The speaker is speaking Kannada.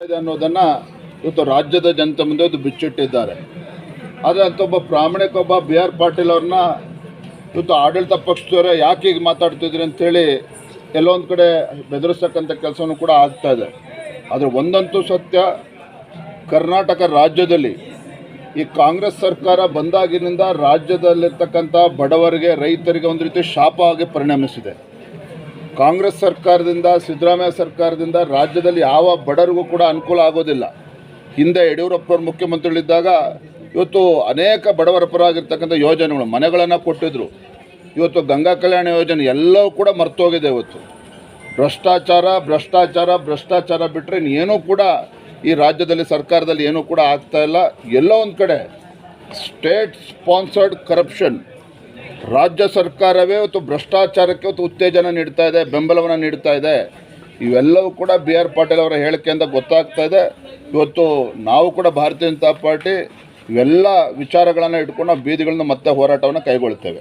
ಅನ್ನೋದನ್ನು ಇವತ್ತು ರಾಜ್ಯದ ಜನತೆ ಮುಂದೆ ಇವತ್ತು ಬಿಚ್ಚಿಟ್ಟಿದ್ದಾರೆ. ಆದರೆ ಅಂತ ಒಬ್ಬ ಪ್ರಾಮಾಣಿಕ ಒಬ್ಬ ಬಿ ಆರ್ ಪಾಟೀಲ್ ಅವ್ರನ್ನ ಇವತ್ತು ಆಡಳಿತ ಪಕ್ಷದವರೇ ಯಾಕೆ ಹೀಗೆ ಮಾತಾಡ್ತಿದ್ರಿ ಅಂತೇಳಿ ಕೆಲವೊಂದು ಕಡೆ ಬೆದರಿಸ್ತಕ್ಕಂಥ ಕೆಲಸನೂ ಕೂಡ ಆಗ್ತಾ ಇದೆ. ಆದರೆ ಒಂದಂತೂ ಸತ್ಯ, ಕರ್ನಾಟಕ ರಾಜ್ಯದಲ್ಲಿ ಈ ಕಾಂಗ್ರೆಸ್ ಸರ್ಕಾರ ಬಂದಾಗಿನಿಂದ ರಾಜ್ಯದಲ್ಲಿರ್ತಕ್ಕಂಥ ಬಡವರಿಗೆ, ರೈತರಿಗೆ ಒಂದು ರೀತಿ ಶಾಪ ಆಗಿ ಪರಿಣಮಿಸಿದೆ. ಕಾಂಗ್ರೆಸ್ ಸರ್ಕಾರದಿಂದ, ಸಿದ್ದರಾಮಯ್ಯ ಸರ್ಕಾರದಿಂದ ರಾಜ್ಯದಲ್ಲಿ ಯಾವ ಬಡರಿಗೂ ಕೂಡ ಅನುಕೂಲ ಆಗೋದಿಲ್ಲ. ಹಿಂದೆ ಯಡಿಯೂರಪ್ಪವ್ರು ಮುಖ್ಯಮಂತ್ರಿಗಳಿದ್ದಾಗ ಇವತ್ತು ಅನೇಕ ಬಡವರ ಪರವಾಗಿರ್ತಕ್ಕಂಥ ಯೋಜನೆಗಳು, ಮನೆಗಳನ್ನು ಕೊಟ್ಟಿದ್ದರು ಇವತ್ತು ಗಂಗಾ ಕಲ್ಯಾಣ ಯೋಜನೆ ಎಲ್ಲವೂ ಕೂಡ ಮರ್ತೋಗಿದೆ ಇವತ್ತು. ಭ್ರಷ್ಟಾಚಾರ ಭ್ರಷ್ಟಾಚಾರ ಭ್ರಷ್ಟಾಚಾರ ಬಿಟ್ಟರೆ ಏನೂ ಕೂಡ ಈ ರಾಜ್ಯದಲ್ಲಿ, ಸರ್ಕಾರದಲ್ಲಿ ಏನೂ ಕೂಡ ಆಗ್ತಾ ಇಲ್ಲ. ಎಲ್ಲೋ ಒಂದು ಕಡೆ ಸ್ಟೇಟ್ ಸ್ಪಾನ್ಸರ್ಡ್ ಕರಪ್ಷನ್ ರಾಜ್ಯ ಸರ್ಕಾರವೇ ಇವತ್ತು ಭ್ರಷ್ಟಾಚಾರಕ್ಕೆ ಇವತ್ತು ಉತ್ತೇಜನ ನೀಡ್ತಾ ಇದೆ, ಬೆಂಬಲವನ್ನು ನೀಡ್ತಾ ಇದೆ. ಇವೆಲ್ಲವೂ ಕೂಡ ಬಿ ಆರ್ ಪಾಟೀಲ್ ಅವರ ಹೇಳಿಕೆಯಿಂದ ಗೊತ್ತಾಗ್ತಾ ಇದೆ. ಇವತ್ತು ನಾವು ಕೂಡ ಭಾರತೀಯ ಜನತಾ ಪಾರ್ಟಿ ಇವೆಲ್ಲ ವಿಚಾರಗಳನ್ನು ಇಟ್ಕೊಂಡು ಬೀದಿಗಳನ್ನ ಮತ್ತೆ ಹೋರಾಟವನ್ನು ಕೈಗೊಳ್ತೇವೆ.